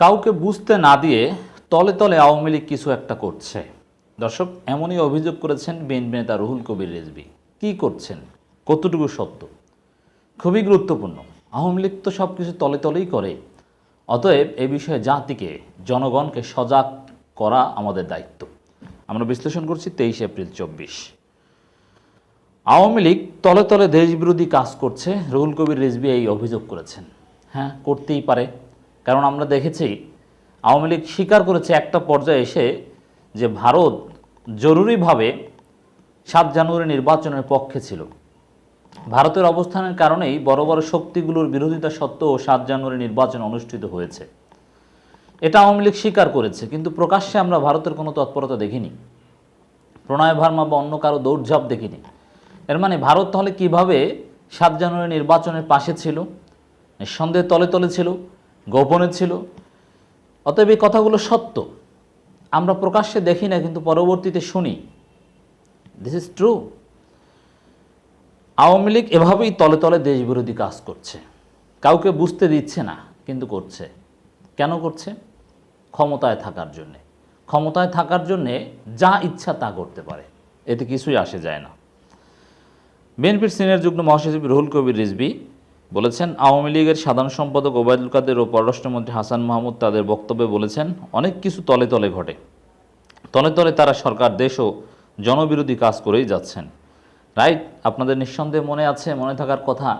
কাউকে বুঝতে না দিয়ে তলে তলে আওয়ামী লীগ কিছু একটা করছে। দর্শক, এমনই অভিযোগ করেছেন বিএনপি নেতা রুহুল কবির রেজবি কি করছেন? কতটুকু সত্য? খুবই গুরুত্বপূর্ণ। আওয়ামী লীগ তো সব কিছু তলে তলেই করে। অতএব এ বিষয়ে জাতিকে, জনগণকে সজাগ করা আমাদের দায়িত্ব। আমরা বিশ্লেষণ করছি তেইশ এপ্রিল চব্বিশ। আওয়ামী লীগ তলে তলে দেশবিরোধী কাজ করছে, রুহুল কবির রিজবি এই অভিযোগ করেছেন। হ্যাঁ করতেই পারে। কারণ আমরা দেখেছি আওয়ামী লীগ স্বীকার করেছে একটা পর্যায়ে এসে যে ভারত জরুরিভাবে সাত জানুয়ারি নির্বাচনের পক্ষে ছিল। ভারতের অবস্থানের কারণেই বড় বড় শক্তিগুলোর বিরোধিতা সত্ত্বেও সাত জানুয়ারি নির্বাচন অনুষ্ঠিত হয়েছে। এটা আওয়ামী লীগ স্বীকার করেছে, কিন্তু প্রকাশ্যে আমরা ভারতের কোনো তৎপরতা দেখিনি। প্রণয় ভার্মা বা অন্য কারও দৌড়ঝাপ দেখিনি। এর মানে ভারত তাহলে কীভাবে সাত জানুয়ারি নির্বাচনের পাশে ছিল? নিঃসন্দেহে তলে তলে ছিল। গোপনে ছিল। অতএব এই কথাগুলো সত্য। আমরা প্রকাশ্যে দেখি না, কিন্তু পরবর্তীতে শুনি। This is true Awami League এভাবেই তলে তলে দেশবিরোধী কাজ করছে। কাউকে বুঝতে দিচ্ছে না, কিন্তু করছে। কেন করছে? ক্ষমতায় থাকার জন্যে। ক্ষমতায় থাকার জন্যে যা ইচ্ছা তা করতে পারে। এতে কিছুই আসে যায় না। বিএনপির সিনিয়র যুগ্ম মহাসচিব রুহুল কবির রিজবি বলেছেন, আওয়ামী লীগের সাধারণ সম্পাদক ওবায়দুল কাদের ও পররাষ্ট্রমন্ত্রী হাসান মাহমুদ তাদের বক্তব্যে বলেছেন, অনেক কিছু তলে তলে ঘটে। তলে তলে তারা সরকার, দেশ ও জনবিরোধী কাজ করেই যাচ্ছেন। রাইট, আপনাদের নিঃসন্দেহে মনে আছে, মনে থাকার কথা,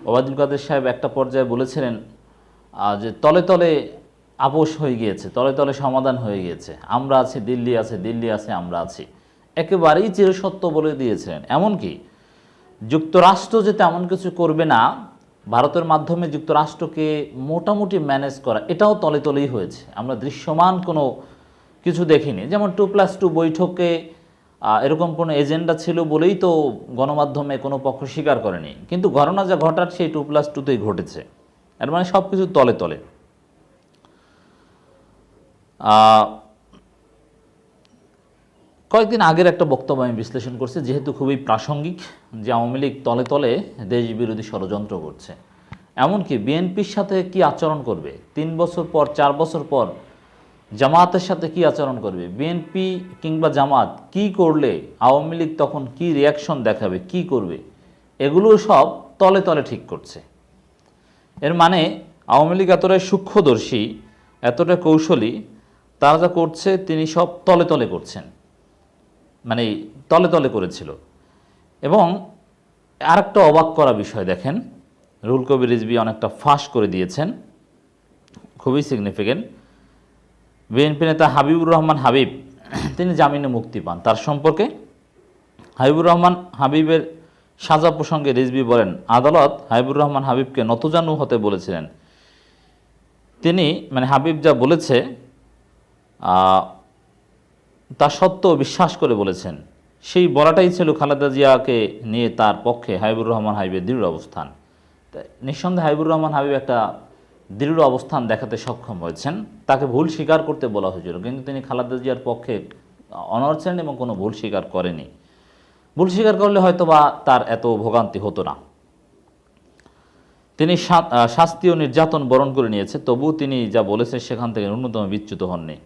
ওবায়দুল কাদের সাহেব একটা পর্যায়ে বলেছিলেন যে তলে তলে আপোষ হয়ে গিয়েছে, তলে তলে সমাধান হয়ে গিয়েছে। আমরা আছি, দিল্লি আছে দিল্লি আছে, আমরা আছি। একেবারেই চিরসত্য বলে দিয়েছিলেন। এমনকি যুক্তরাষ্ট্র যে তেমন কিছু করবে না ভারতের মাধ্যমে যুক্তরাষ্ট্রকে মোটামুটি ম্যানেজ করা, এটাও তলে তলেই হয়েছে। আমরা দৃশ্যমান কোনো কিছু দেখিনি। যেমন টু প্লাস টু বৈঠকে এরকম কোনো এজেন্ডা ছিল বলেই তো গণমাধ্যমে কোনো পক্ষ স্বীকার করেনি। কিন্তু ঘটনা যা ঘটার সেই টু প্লাস টুতেই ঘটেছে। এর মানে সব কিছু তলে। তলে কয়েকদিন আগের একটা বক্তব্য আমি বিশ্লেষণ করছি, যেহেতু খুবই প্রাসঙ্গিক, যে আওয়ামী লীগ তলে তলে দেশ বিরোধী ষড়যন্ত্র করছে। এমনকি বিএনপির সাথে কি আচরণ করবে? তিন বছর পর, চার বছর পর জামাতের সাথে কি আচরণ করবে? বিএনপি কিংবা জামাত কি করলে আওয়ামী লীগ তখন কি রিয়াকশন দেখাবে, কি করবে? এগুলো সব তলে তলে ঠিক করছে। এর মানে আওয়ামী লীগ এতটাই সূক্ষ্মদর্শী, এতটা কৌশলী, তারা যা করছে তিনি সব তলে তলে করছেন। মানে তলে তলে করেছিল। এবং আরেকটা অবাক করা বিষয় দেখেন রুল কবির রিজবি অনেকটা ফাঁস করে দিয়েছেন। খুবই সিগনিফিকেন্ট বিএনপি নেতা হাবিবুর রহমান হাবিব, তিনি জামিনে মুক্তি পান। তার সম্পর্কে হাবিবুর রহমান হাবিবের সাজা প্রসঙ্গে রিজবি বলেন, আদালত হাবিবুর রহমান হাবিবকে নতজানু হতে বলেছিলেন। তিনি মানে হাবিব যা বলেছে তা সত্ত্বেও বিশ্বাস করে বলেছেন। সেই বলাটাই ছিল খালেদা জিয়াকে নিয়ে তার পক্ষে হাবিবুর রহমান হাবিবের দৃঢ় অবস্থান। নিঃসন্দেহে হাবিবুর রহমান হাবিব একটা দৃঢ় অবস্থান দেখাতে সক্ষম হয়েছেন। তাকে ভুল স্বীকার করতে বলা হয়েছিল, কিন্তু তিনি খালেদা জিয়ার পক্ষে অনর এবং কোনো ভুল স্বীকার করেনি ভুল স্বীকার করলে হয়তো বা তার এত ভোগান্তি হতো না। তিনি শাস্তি ও নির্যাতন বরণ করে নিয়েছে, তবুও তিনি যা বলেছেন সেখান থেকে ন্যূনতম বিচ্যুত হননি।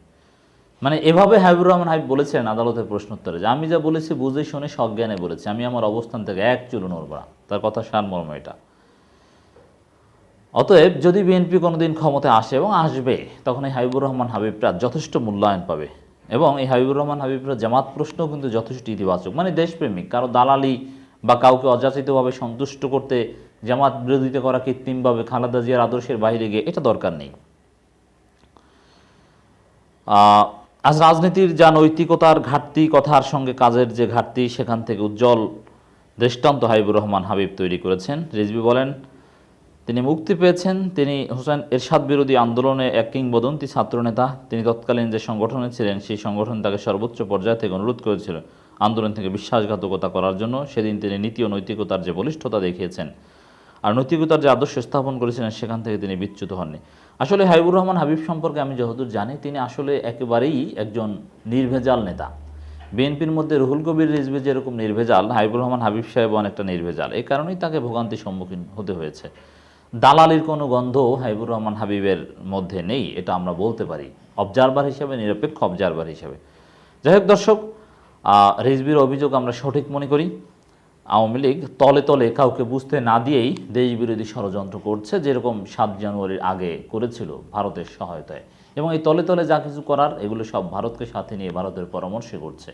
মানে এভাবে হাবিবুর রহমান হাবিব বলেছেন আদালতের প্রশ্নোত্তরে যে, আমি যা বলেছি বুঝে শুনে সজ্ঞানে বলেছি, আমি আমার অবস্থান থেকে এক চুলো নড়ব তার কথা সারমর্ম এটা। অতএব যদি বিএনপি কোনোদিন ক্ষমতায় আসে এবং আসবে, তখন এই হাবিবুর রহমান হাবিবরা যথেষ্ট মূল্যায়ন পাবে এবং এই হাবিবুর রহমান হাবিবরা জামাত প্রশ্নও কিন্তু যথেষ্ট ইতিবাচক। মানে দেশপ্রেমিক, কারও দালালি বা কাউকে অযাচিতভাবে সন্তুষ্ট করতে জামাত বিরোধিতা করা কৃত্রিমভাবে খালেদা জিয়ার আদর্শের বাইরে গিয়ে এটা দরকার নেই। আজ রাজনীতির যা নৈতিকতার ঘাটতি, কথার সঙ্গে কাজের যে ঘাটতি, সেখান থেকে উজ্জ্বল দৃষ্টান্ত হাবিবুর রহমান হাবিব তৈরি করেছেন। রিজবি বলেন তিনি মুক্তি পেয়েছেন। তিনি হোসেন এরশাদ বিরোধী আন্দোলনে এক কিংবদন্তি ছাত্রনেতা তিনি তৎকালীন যে সংগঠনে ছিলেন, সেই সংগঠন তাকে সর্বোচ্চ পর্যায় থেকে অনুরোধ করেছিল আন্দোলন থেকে বিশ্বাসঘাতকতা করার জন্য। সেদিন তিনি নীতি ও নৈতিকতার যে বলিষ্ঠতা দেখিয়েছেন আর নৈতিকতার যে আদর্শ স্থাপন করেছিলেন, সেখান থেকে তিনি বিচ্যুত হননি। আসলে হাবিবুর রহমান হাবিব সম্পর্কে আমি যতদূর জানি, তিনি আসলে একেবারেই একজন নির্ভেজাল নেতা। বিএনপির মধ্যে রুহুল কবির রিজভি যেরকম নির্ভেজাল, হাবিবুর রহমান হাবিব সাহেব অনেকটা নির্ভেজাল। এই কারণেই তাকে ভোগান্তির সম্মুখীন হতে হয়েছে। দালালির কোনো গন্ধ হাবিবুর রহমান হাবিবের মধ্যে নেই এটা আমরা বলতে পারি। অবজারভার হিসেবে নিরপেক্ষ অবজারভার হিসেবে। যাই হোক দর্শক আহ, রিজভির অভিযোগ আমরা সঠিক মনে করি। আওয়ামী লীগ তলে তলে কাউকে বুঝতে না দিয়েই দেশবিরোধী ষড়যন্ত্র করছে যেরকম সাত জানুয়ারির আগে করেছিল ভারতের সহায়তায়। এবং এই তলে তলে যা কিছু করার এগুলো সব ভারতকে সাথে নিয়ে ভারতের পরামর্শে করছে।